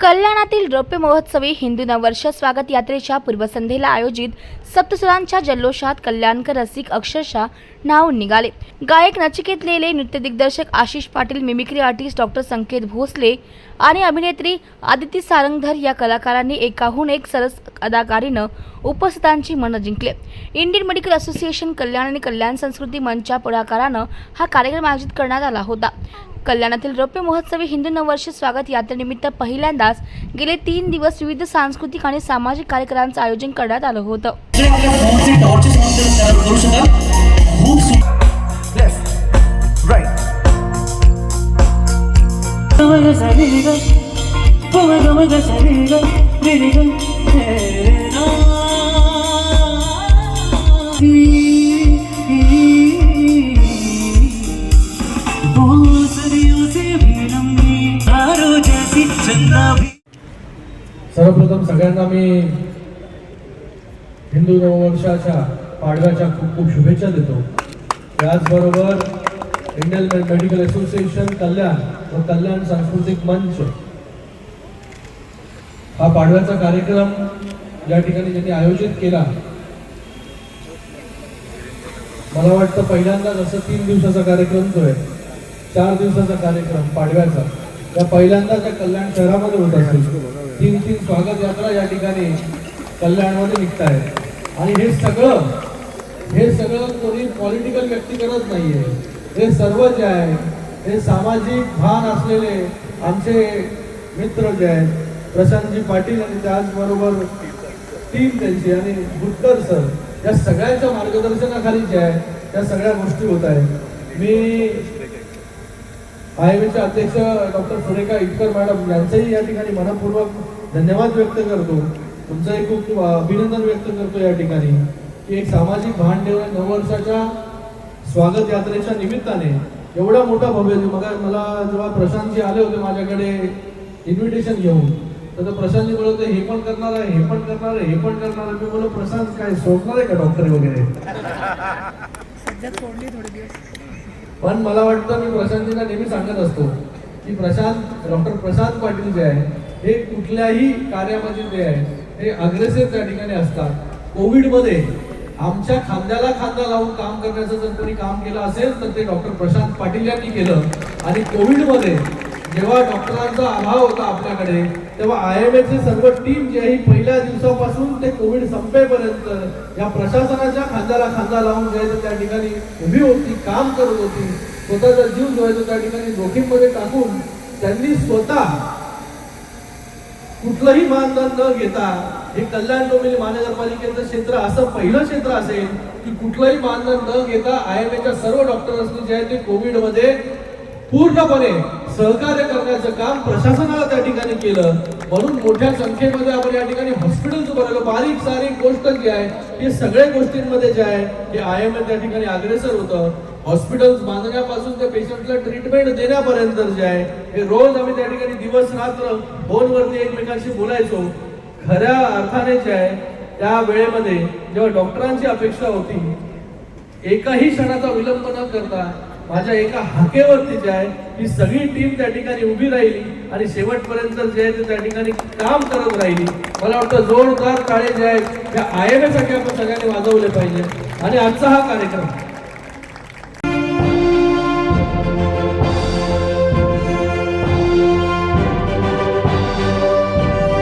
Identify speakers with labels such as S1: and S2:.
S1: कल्याणातील रौप्य महोत्सवी हिंदू नववर्ष स्वागत यात्रेच्या पूर्वसंध्येला आयोजित सप्तसुरांच्या जल्लोषात कल्याणकर रसिक अक्षरशः न्हावून निघाले. गायक नचिकेत लेले नृत्य दिग्दर्शक Ashish Patil mimicry artist doctor Sanket Bhosale आणि अभिनेत्री आदिती सारंगधर या कलाकारांनी एकाहून एक सरस अदाकारीनं उपस्थितांची मनं जिंकले. इंडियन मेडिकल असोसिएशन कल्याण आणि कल्याण संस्कृती मंचच्या पुढाकारानं हा कार्यक्रम आयोजित करण्यात आला होता. कल्याणातील रौप्य महोत्सवी हिंदू नववर्ष स्वागत यात्रेनिमित्त पहिल्यांदाच गेले तीन दिवस विविध सांस्कृतिक आणि सामाजिक कार्यक्रमांचं आयोजन करण्यात आलं होतं.
S2: जे
S3: सर्वप्रथम सगळ्यांना मी हिंदू नववर्षाच्या पाडव्याच्या खूप खूप शुभेच्छा देतो. त्याचबरोबर इंडियन मेडिकल असोसिएशन कल्याण व कल्याण सांस्कृतिक मंच. हा पाडव्याचा कार्यक्रम या ठिकाणी ज्यांनी आयोजित केला मला वाटतं पहिल्यांदाच असं तीन दिवसाचा कार्यक्रम जो आहे चार दिवसाचा कार्यक्रम पाडव्याचा. या पहिल्यांदाच या कल्याण शहरामध्ये होत असेल तीन तीन स्वागत यात्रा या ठिकाणी कल्याणमध्ये निघत आहेत आणि हे सगळं हे सगळं कोणी पॉलिटिकल व्यक्ती करत नाहीये. हे सर्व जे आहे हे सामाजिक भान असलेले आमचे मित्र जे आहेत प्रशांतजी पाटील आणि त्याचबरोबर टीम त्यांची आणि बुटकर सर या सगळ्यांच्या मार्गदर्शनाखाली जे आहे त्या सगळ्या गोष्टी होत आहेत. मी आय अध्यक्ष डॉक्टर सुरेखा इटकर मॅडम यांचंही या ठिकाणी मनपूर्वक धन्यवाद व्यक्त करतो. तुमचंही खूप खूप अभिनंदन व्यक्त करतो या ठिकाणी. की एक सामाजिक भान ठेवून नववर्षाच्या स्वागत यात्रेच्या निमित्ताने एवढा मोठा भव्य मग मला जेव्हा प्रशांतजी आले होते माझ्याकडे इन्व्हिटेशन घेऊन तर प्रशांतजी बोलत होते हे पण करणार आहे हे पण करणार आहे हे पण करणार आहे. मी बोललो प्रशांत काय सोडणार आहे का डॉक्टर वगैरे? पण मला वाटतं मी प्रशांतजींना नेहमी सांगत असतो की प्रशांत डॉक्टर प्रशांत पाटील जे आहे हे कुठल्याही कार्यामध्ये जे आहे हे अग्रेसिव्ह त्या ठिकाणी असतात. कोविडमध्ये आमच्या खांद्याला खांदा लावून काम करण्याचं जर कोणी काम केलं असेल तर ते डॉक्टर प्रशांत पाटील यांनी केलं. आणि कोविडमध्ये जेव्हा डॉक्टरांचा अभाव होता आपल्याकडे तेव्हा आय एम एची सर्व टीम जी आहे ही पहिल्या दिवसापासून ते कोविड संपेपर्यंत या प्रशासनाच्या खांद्याला खांदा लावून जे त्या ठिकाणी उभी होती काम करत होती स्वतःचा जीव जो आहे तो त्या ठिकाणी जोखीममध्ये टाकून त्यांनी स्वतः कुठलंही मानधन न घेता हे कल्याण डोंबिवली महानगरपालिकेचं क्षेत्र असं पहिलं क्षेत्र असेल की कुठलंही मानधन न घेता आय एम एच्या सर्व डॉक्टर्सनी जे आहे ते कोविडमध्ये पूर्णपणे सहकार्य करण्याचं काम प्रशासनाला त्या ठिकाणी केलं. म्हणून मोठ्या संख्येमध्ये आपण या ठिकाणी हॉस्पिटल्स उभारलो. म्हणजे बारीक सारीक गोष्ट जी आहे हे सगळ्या गोष्टींमध्ये जे आहे हे आय एम त्या ठिकाणी अग्रेसर होतं. हॉस्पिटल्स बांधण्यापासून ते पेशंटला ट्रीटमेंट देण्यापर्यंत जे आहे हे रोज आम्ही त्या ठिकाणी दिवस रात्र फोनवरती एकमेकांशी बोलायचो. खऱ्या अर्थाने जे आहे त्या वेळेमध्ये जेव्हा डॉक्टरांची अपेक्षा होती एकाही क्षणाचा विलंब न करता माझ्या एका हाकेवरती जे आहे. ही सगळी टीम त्या ठिकाणी उभी राहिली आणि शेवटपर्यंत जे आहे ते त्या ठिकाणी काम करत राहिली. मला वाटतं जोरदार काळे जे आहेत. त्या आय एमसाठी आपण सगळ्यांनी वाजवले पाहिजे. आणि आजचा हा कार्यक्रम